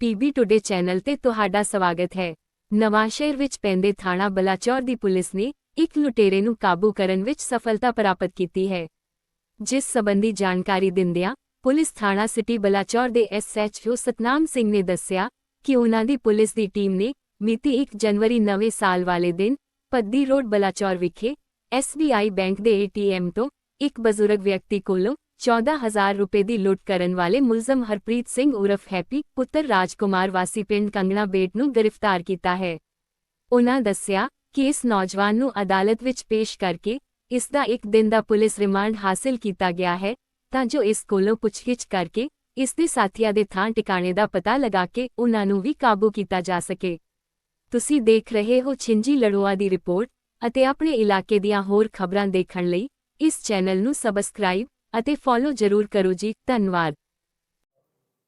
PB today channel ਤੇ ਤੁਹਾਡਾ ਸਵਾਗਤ ਹੈ। ਨਵਾਂਸ਼ਹਿਰ ਵਿੱਚ ਪੈਂਦੇ ਥਾਣਾ ਬਲਾਚੌਰ ਦੀ ਪੁਲਿਸ ਨੇ ਇੱਕ ਲੁਟੇਰੇ ਨੂੰ ਕਾਬੂ ਕਰਨ ਵਿੱਚ ਸਫਲਤਾ ਪ੍ਰਾਪਤ ਕੀਤੀ ਹੈ। ਜਿਸ ਸੰਬੰਧੀ ਜਾਣਕਾਰੀ ਦਿੰਦਿਆਂ ਪੁਲਿਸ ਥਾਣਾ ਸਿਟੀ ਬਲਾਚੌਰ ਦੇ ਐਸਐਚਓ ਸਤਨਾਮ ਸਿੰਘ ਨੇ ਦੱਸਿਆ ਕਿ ਉਨ੍ਹਾਂ ਦੀ ਪੁਲਿਸ ਦੀ ਟੀਮ ਨੇ ਮਿਤੀ 1 ਜਨਵਰੀ ਨਵੇਂ ਸਾਲ ਵਾਲੇ ਦਿਨ ਪੱਦੀ ਰੋਡ ਬਲਾਚੌਰ ਵਿਖੇ ਐਸਬੀਆਈ ਬੈਂਕ ਦੇ ਏਟੀਐਮ ਤੋਂ ਇੱਕ ਬਜ਼ੁਰਗ ਵਿਅਕਤੀ ਕੋਲੋਂ 14000 ਰੁਪਏ ਦੀ ਲੁੱਟ ਕਰਨ ਵਾਲੇ ਮੁਲਜ਼ਮ ਹਰਪ੍ਰੀਤ ਸਿੰਘ ਉਰਫ ਹੈਪੀ, ਪੁੱਤਰ ਰਾਜਕੁਮਾਰ ਵਾਸੀ ਪਿੰਡ ਕੰਗਣਾ ਬੇਟ ਨੂੰ ਗ੍ਰਿਫਤਾਰ ਕੀਤਾ ਹੈ। ਉਹਨਾਂ ਦੱਸਿਆ ਕਿ ਇਸ ਨੌਜਵਾਨ ਨੂੰ ਅਦਾਲਤ ਵਿੱਚ ਪੇਸ਼ ਕਰਕੇ ਇਸ ਦਾ ਇੱਕ ਦਿਨ ਦਾ ਪੁਲਿਸ ਰਿਮਾਂਡ ਹਾਸਲ ਕੀਤਾ ਗਿਆ ਹੈ, ਤਾਂ ਜੋ ਇਸ ਕੋਲੋਂ ਪੁੱਛਗਿੱਛ ਕਰਕੇ ਇਸ ਦੇ ਸਾਥੀਆਂ ਦੇ ਥਾਂ ਟਿਕਾਣੇ ਦਾ ਪਤਾ ਲਗਾ ਕੇ ਉਨ੍ਹਾਂ ਨੂੰ ਵੀ ਕਾਬੂ ਕੀਤਾ ਜਾ ਸਕੇ। ਤੁਸੀਂ ਦੇਖ ਰਹੇ ਹੋ ਛਿੰਜੀ ਲੜੋਆ ਦੀ ਰਿਪੋਰਟ ਅਤੇ ਆਪਣੇ ਇਲਾਕੇ ਦੀਆਂ ਹੋਰ ਖਬਰਾਂ ਦੇਖਣ ਲਈ ਇਸ ਚੈਨਲ ਨੂੰ ਸਬਸਕ੍ਰਾਈਬ ਅਤੇ ਫੋਲੋ ਜ਼ਰੂਰ ਕਰੋ ਜੀ ਧੰਨਵਾਦ।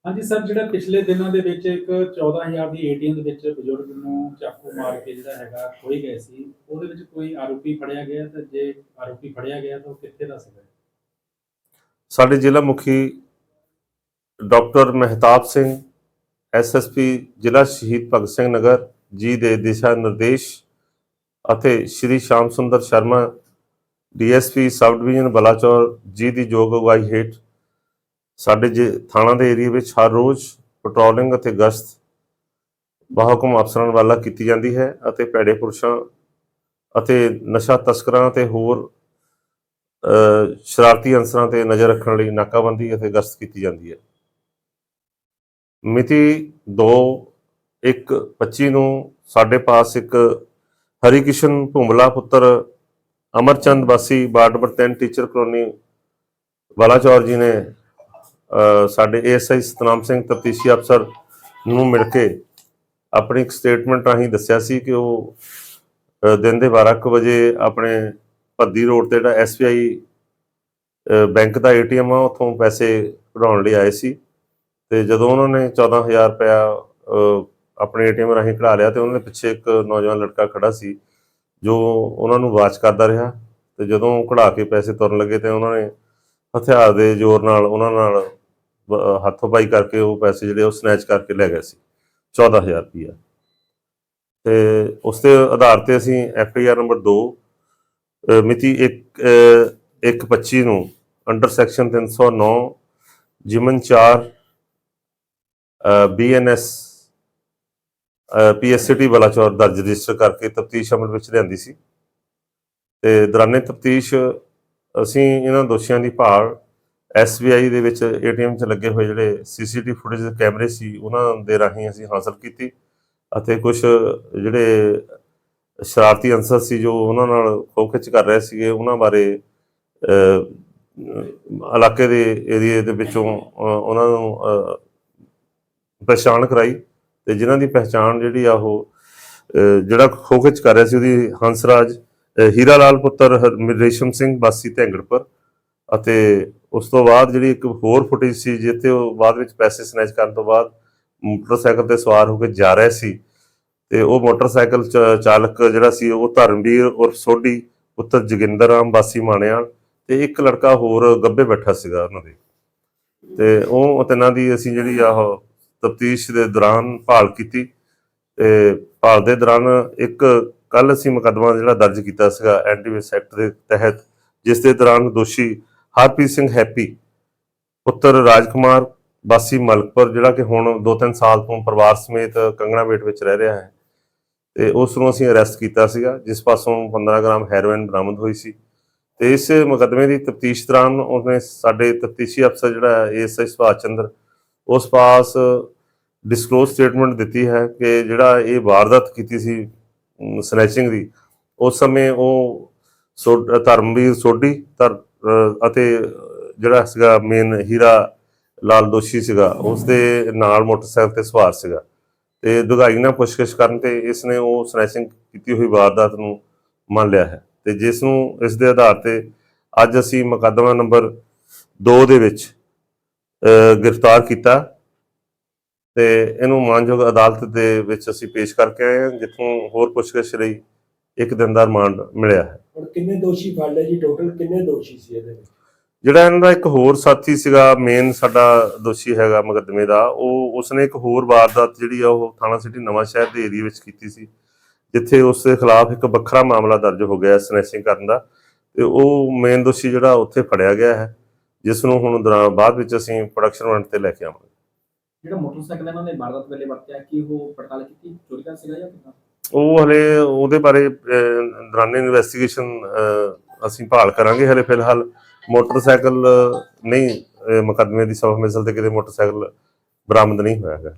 ਹਾਂਜੀ ਸਰ ਜਿਹੜਾ ਪਿਛਲੇ ਦਿਨਾਂ ਦੇ ਵਿੱਚ ਇੱਕ 14000 ਦੀ ਏਟੀਐਮ ਦੇ ਵਿੱਚ ਬਜ਼ੁਰਗ ਨੂੰ ਚਾਕੂ ਮਾਰ ਕੇ ਜਿਹੜਾ ਹੈਗਾ ਖੋਈ ਗਏ ਸੀ ਉਹਦੇ ਵਿੱਚ ਕੋਈ ਆਰੋਪੀ ਫੜਿਆ ਗਿਆ ਤੇ ਜੇ ਆਰੋਪੀ ਫੜਿਆ ਗਿਆ ਤਾਂ ਉਹ ਕਿੱਥੇ ਦਾ ਸੀਗਾ ਸਾਡੇ ਜ਼ਿਲ੍ਹਾ ਮੁਖੀ ਡਾਕਟਰ ਮਹਿਤਾਬ ਸਿੰਘ ਐਸਐਸਪੀ ਜ਼ਿਲ੍ਹਾ ਸ਼ਹੀਦ ਭਗਤ ਸਿੰਘ ਨਗਰ ਜੀ ਦੇ ਦਿਸ਼ਾ ਨਿਰਦੇਸ਼ ਅਤੇ Shri Sham Sundar Sharma DSP sub division Balachaur, ji ਦੀ ਯੋਗ ਅਗਵਾਈ ਹੇਠ ਸਾਡੇ ਜੇ ਥਾਣਾ ਦੇ ਏਰੀਆ ਵਿੱਚ ਹਰ ਰੋਜ਼ ਪੈਟਰੋਲਿੰਗ ਅਤੇ ਗਸ਼ਤ ਬਾਹਕਮ ਅਫਸਰਾਂ ਵੱਲੋਂ ਕੀਤੀ ਜਾਂਦੀ ਹੈ ਅਤੇ ਭੈੜੇ ਪੁਰਸ਼ਾਂ ਅਤੇ ਨਸ਼ਾ ਤਸਕਰਾਂ ਤੇ ਹੋਰ ਸ਼ਰਾਰਤੀ ਅੰਸਰਾਂ ਤੇ ਨਜ਼ਰ ਰੱਖਣ ਲਈ ਨਾਕਾਬੰਦੀ ਅਤੇ ਗਸ਼ਤ ਕੀਤੀ ਜਾਂਦੀ ਹੈ। ਮਿਤੀ 2 1 25 ਨੂੰ ਸਾਡੇ ਪਾਸ ਇੱਕ ਹਰੀਕਿਸ਼ਨ ਭੁੰਬਲਾ ਪੁੱਤਰ ਅਮਰਚੰਦ ਵਾਸੀ ward number 3 teacher colony Balachaur ji ਨੇ ਅ, ਸਾਡੇ ਏਐਸਆਈ ਸਤਨਾਮ ਸਿੰਘ ਤਪਤੀਸ਼ੀ ਅਫਸਰ ਨੂੰ ਮਿਲ ਕੇ ਆਪਣੀ ਇੱਕ ਸਟੇਟਮੈਂਟ ਰਾਹੀਂ ਦੱਸਿਆ ਸੀ ਕਿ ਉਹ ਦਿਨ ਦੇ 12 ਕੁ ਵਜੇ ਆਪਣੇ ਭੱਦੀ ਰੋਡ ਤੇ ਜਿਹੜਾ ਐਸਬੀਆਈ ਬੈਂਕ ਦਾ ਏਟੀਐਮ ਆ ਉੱਥੋਂ ਪੈਸੇ ਕਢਾਉਣ ਲਈ ਆਏ ਸੀ ਤੇ ਜਦੋਂ ਉਹਨਾਂ ਨੇ 14000 ਰੁਪਇਆ ਅ, ਆਪਣੇ ਏਟੀਐਮ ਰਾਹੀਂ ਕਢਾ ਲਿਆ ਤੇ ਉਹਨਾਂ ਦੇ ਪਿੱਛੇ ਇੱਕ ਨੌਜਵਾਨ ਲੜਕਾ ਖੜਾ ਸੀ ਜੋ ਉਹਨਾਂ ਨੂੰ ਵਾਚ ਕਰਦਾ ਰਿਹਾ ਤੇ ਜਦੋਂ ਕਢਾ ਕੇ ਪੈਸੇ ਤੁਰਨ ਲੱਗੇ ਤੇ ਉਹਨਾਂ ਨੇ ਹਥਿਆਰ ਦੇ ਜ਼ੋਰ ਨਾਲ ਉਹਨਾਂ ਨਾਲ ਬ- ਹੱਥੋਂ-ਪਾਈ ਕਰਕੇ ਉਹ ਪੈਸੇ ਜਿਹੜੇ ਉਹ ਸਨੈਚ ਕਰਕੇ ਲੈ ਗਏ ਸੀ 14000 ਰੁਪਇਆ ਤੇ ਉਸ ਦੇ ਆਧਾਰ ਤੇ ਅਸੀਂ ਐਫ ਆਈ ਆਰ ਨੰਬਰ 2 ਅ, ਮਿਤੀ 1 125 ਨੂੰ ਅੰਡਰ ਸੈਕਸ਼ਨ 309 ਜਿਮਨ 4 ਬੀਐਨਐਸ ਪੀਐਸਸੀਟੀ ਬਲਾਚੌਰ ਦਰਜ ਰਜਿਸਟਰ ਕਰਕੇ ਤਫਤੀਸ਼ ਅਮਲ ਵਿੱਚ ਲਿਆਂਦੀ ਸੀ। ਤੇ ਦੌਰਾਨੇ ਤਫਤੀਸ਼ ਅਸੀਂ ਇਹਨਾਂ ਦੋਸ਼ੀਆਂ ਦੀ ਭਾਲ ਐਸਬੀਆਈ ਦੇ ਵਿੱਚ ਏਟੀਐਮ 'ਚ ਲੱਗੇ ਹੋਏ ਜਿਹੜੇ ਸੀਸੀਟੀਵੀ ਫੁਟੇਜ ਦੇ ਕੈਮਰੇ ਸੀ ਉਹਨਾਂ ਦੇ ਰਾਹੀਂ ਅਸੀਂ ਹਾਸਲ ਕੀਤੀ ਅਤੇ ਕੁਝ ਜਿਹੜੇ ਸ਼ਰਾਰਤੀ ਅੰਸਰ ਸੀ ਜੋ ਉਹਨਾਂ ਨਾਲ ਖੋਖਿੱਚ ਕਰ ਰਹੇ ਸੀਗੇ ਉਹਨਾਂ ਬਾਰੇ ਇਲਾਕੇ ਦੇ ਏਰੀਏ ਦੇ ਵਿੱਚੋਂ ਉਹਨਾਂ ਨੂੰ ਅਹ, ਪਛਾਣ ਕਰਾਈ ਤੇ ਜਿਨ੍ਹਾਂ ਦੀ ਪਹਿਚਾਣ ਜਿਹੜੀ ਆ ਉਹ ਅਹ, ਜਿਹੜਾ ਖੋਖਿੱਚ ਕਰ ਰਿਹਾ ਸੀ ਉਹਦੀ ਹੰਸਰਾਜ ਅਹ, ਹੀਰਾ ਲਾਲ ਪੁੱਤਰ ਹਰ- ਰੇਸ਼ਮ ਸਿੰਘ ਬਾਸੀ ਧੈਂਗੜਪੁਰ ਅਤੇ ਉਸ ਤੋਂ ਬਾਅਦ ਜਿਹੜੀ ਇੱਕ ਹੋਰ ਫੁਟੇਜ ਸੀ ਜਿੱਥੇ ਉਹ ਬਾਅਦ ਵਿੱਚ ਪੈਸੇ ਸਨੈਚ ਕਰਨ ਤੋਂ ਬਾਅਦ ਮੋਟਰਸਾਈਕਲ ਤੇ ਸਵਾਰ ਹੋ ਕੇ ਜਾ ਰਹੇ ਸੀ ਤੇ ਉਹ ਮੋਟਰਸਾਈਕਲ ਚ- ਚਾਲਕ ਜਿਹੜਾ ਸੀ ਉਹ ਧਰਮਵੀਰ ਉਰਫ ਸੋਢੀ ਪੁੱਤਰ ਜੋਗਿੰਦਰ ਰਾਮ ਬਾਸੀ ਮਾਣਿਆਲ ਤੇ ਇੱਕ ਲੜਕਾ ਹੋਰ ਗੱਬੇ ਬੈਠਾ ਸੀਗਾ ਉਹਨਾਂ ਦੇ। ਤੇ ਉਹ ਤਿੰਨਾਂ ਦੀ ਅਸੀਂ ਜਿਹੜੀ ਆ ਤਫਤੀਸ਼ ਦੇ ਦੌਰਾਨ ਭਾਲ ਕੀਤੀ ਤੇ ਭਾਲ ਦੇ ਦੌਰਾਨ ਇੱਕ ਕੱਲ ਅਸੀਂ ਮੁਕੱਦਮਾ ਜਿਹੜਾ ਦਰਜ ਕੀਤਾ ਸੀਗਾ ਐਂਟੀਵਿਸ ਐਕਟ ਦੇ ਤਹਿਤ, ਜਿਸ ਦੇ ਦੌਰਾਨ ਦੋਸ਼ੀ ਹਰਪ੍ਰੀਤ ਸਿੰਘ ਹੈਪੀ, ਪੁੱਤਰ ਰਾਜਕੁਮਾਰ ਬਾਸੀ ਮਲਕਪੁਰ, ਜਿਹੜਾ ਕਿ ਹੁਣ 2-3 ਸਾਲ ਤੋਂ ਪਰਿਵਾਰ ਸਮੇਤ ਕੰਗਣਾ ਬੇਟ ਵਿੱਚ ਰਹਿ ਰਿਹਾ ਹੈ ਤੇ ਉਸ ਨੂੰ ਅਸੀਂ ਅਰੈਸਟ ਕੀਤਾ ਸੀਗਾ, ਜਿਸ ਪਾਸੋਂ 15 ਗ੍ਰਾਮ ਹੈਰੋਇਨ ਬਰਾਮਦ ਹੋਈ ਸੀ ਤੇ ਇਸ ਮੁਕੱਦਮੇ ਦੀ ਤਫਤੀਸ਼ ਦੌਰਾਨ ਉਹਨੇ ਸਾਡੇ ਤਫਤੀਸ਼ੀ ਅਫਸਰ ਜਿਹੜਾ ਏਐਸਆਈ ਸੁਭਾਸ਼ ਚੰਦਰ ਉਸ ਪਾਸ ਡਿਸਕਲੋਜ਼ ਸਟੇਟਮੈਂਟ ਦਿੱਤੀ ਹੈ ਕਿ ਜਿਹੜਾ ਇਹ ਵਾਰਦਾਤ ਕੀਤੀ ਸੀ ਸਨੈਚਿੰਗ ਦੀ, ਉਸ ਸਮੇਂ ਉਹ ਸੋ- ਧਰਮਵੀਰ ਸੋਢੀ ਧਰ ਅਤੇ ਜਿਹੜਾ ਸੀਗਾ ਮੇਨ ਹੀਰਾ ਲਾਲ ਦੋਸ਼ੀ ਸੀਗਾ ਉਸ ਦੇ ਨਾਲ ਮੋਟਰਸਾਈਕਲ ਤੇ ਸਵਾਰ ਸੀਗਾ। ਤੇ ਦੁਗਾਈ ਨਾਲ ਪੁੱਛਗਿੱਛ ਕਰਨ ਤੇ ਇਸ ਨੇ ਉਹ ਸਨੈਚਿੰਗ ਕੀਤੀ ਹੋਈ ਵਾਰਦਾਤ ਨੂੰ ਮੰਨ ਲਿਆ ਹੈ। ਤੇ ਜਿਸ ਨੂੰ ਇਸ ਦੇ ਆਧਾਰ ਤੇ ਅੱਜ ਅਸੀਂ ਮੁਕੱਦਮਾ ਨੰਬਰ 2 ਦੇ ਵਿੱਚ ਗ੍ਰਿਫਤਾਰ ਕੀਤਾ ਤੇ ਇਹਨੂੰ ਮਾਨਯੋਗ ਅਦਾਲਤ ਦੇ ਵਿੱਚ ਅਸੀਂ ਪੇਸ਼ ਕਰਕੇ ਆਏ ਹਾਂ ਜਿੱਥੋਂ ਹੋਰ ਪੁੱਛਗਿੱਛ ਲਈ ਇੱਕ ਦਿਨ ਦਾ ਰਿਮਾਂਡ ਮਿਲਿਆ ਹੈ। ਹੁਣ ਕਿੰਨੇ ਦੋਸ਼ੀ ਫੜ ਲਏ ਜੀ? ਟੋਟਲ ਕਿੰਨੇ ਦੋਸ਼ੀ ਸੀ ਇਹਦੇ ਵਿੱਚ? ਜਿਹੜਾ ਇਹਨਾਂ ਦਾ ਇੱਕ ਹੋਰ ਸਾਥੀ ਸੀਗਾ ਮੇਨ ਸਾਡਾ ਦੋਸ਼ੀ ਹੈਗਾ ਮੁਕੱਦਮੇ ਦਾ ਉਹ ਉਸਨੇ ਇੱਕ ਹੋਰ ਵਾਰਦਾਤ ਜਿਹੜੀ ਆ ਉਹ ਥਾਣਾ ਸਿਟੀ ਨਵਾਂ ਸ਼ਹਿਰ ਦੇ ਏਰੀਆ ਵਿੱਚ ਕੀਤੀ ਸੀ ਜਿੱਥੇ ਉਸ ਦੇ ਖਿਲਾਫ ਇੱਕ ਵੱਖਰਾ ਮਾਮਲਾ ਦਰਜ ਹੋ ਗਿਆ ਸਨੈਚਿੰਗ ਕਰਨ ਦਾ। ਤੇ ਉਹ ਮੇਨ ਦੋਸ਼ੀ ਜਿਹੜਾ ਉੱਥੇ ਫੜਿਆ ਗਿਆ ਹੈ। ਜਿਸ ਨੂੰ ਹੁਣ ਬਾਅਦ ਵਿੱਚ ਅਸੀਂ ਪ੍ਰੋਡਕਸ਼ਨ ਵਾਰੰਟ ਤੇ ਲੈ ਕੇ ਆਵਾਂਗੇ। ਜਿਹੜਾ ਮੋਟਰਸਾਈਕਲ ਇਹਨਾਂ ਨੇ ਵਾਰਦਾਤ ਵੇਲੇ ਵਰਤਿਆ ਕੀ ਉਹ ਪੜਤਾਲ ਕੀਤੀ? ਚੋਰੀ ਦਾ ਸੀਗਾ ਜਾਂ ਕਿੱਦਾਂ? ਉਹ ਹਲੇ ਉਹਦੇ ਬਾਰੇ ਅਹ, ਦੌਰਾਨੇ ਇਨਵੈਸਟੀਗੇਸ਼ਨ ਅਸੀਂ ਭਾਲ ਕਰਾਂਗੇ ਹਲੇ ਫਿਲਹਾਲ। ਮੋਟਰਸਾਈਕਲ ਨਹੀਂ ਮੁਕੱਦਮੇ ਦੀ ਸਬਬ ਮਿਸਲ ਤੇ ਕਿਤੇ ਮੋਟਰਸਾਈਕਲ ਬਰਾਮਦ ਨਹੀਂ ਹੋਇਆ ਹੈ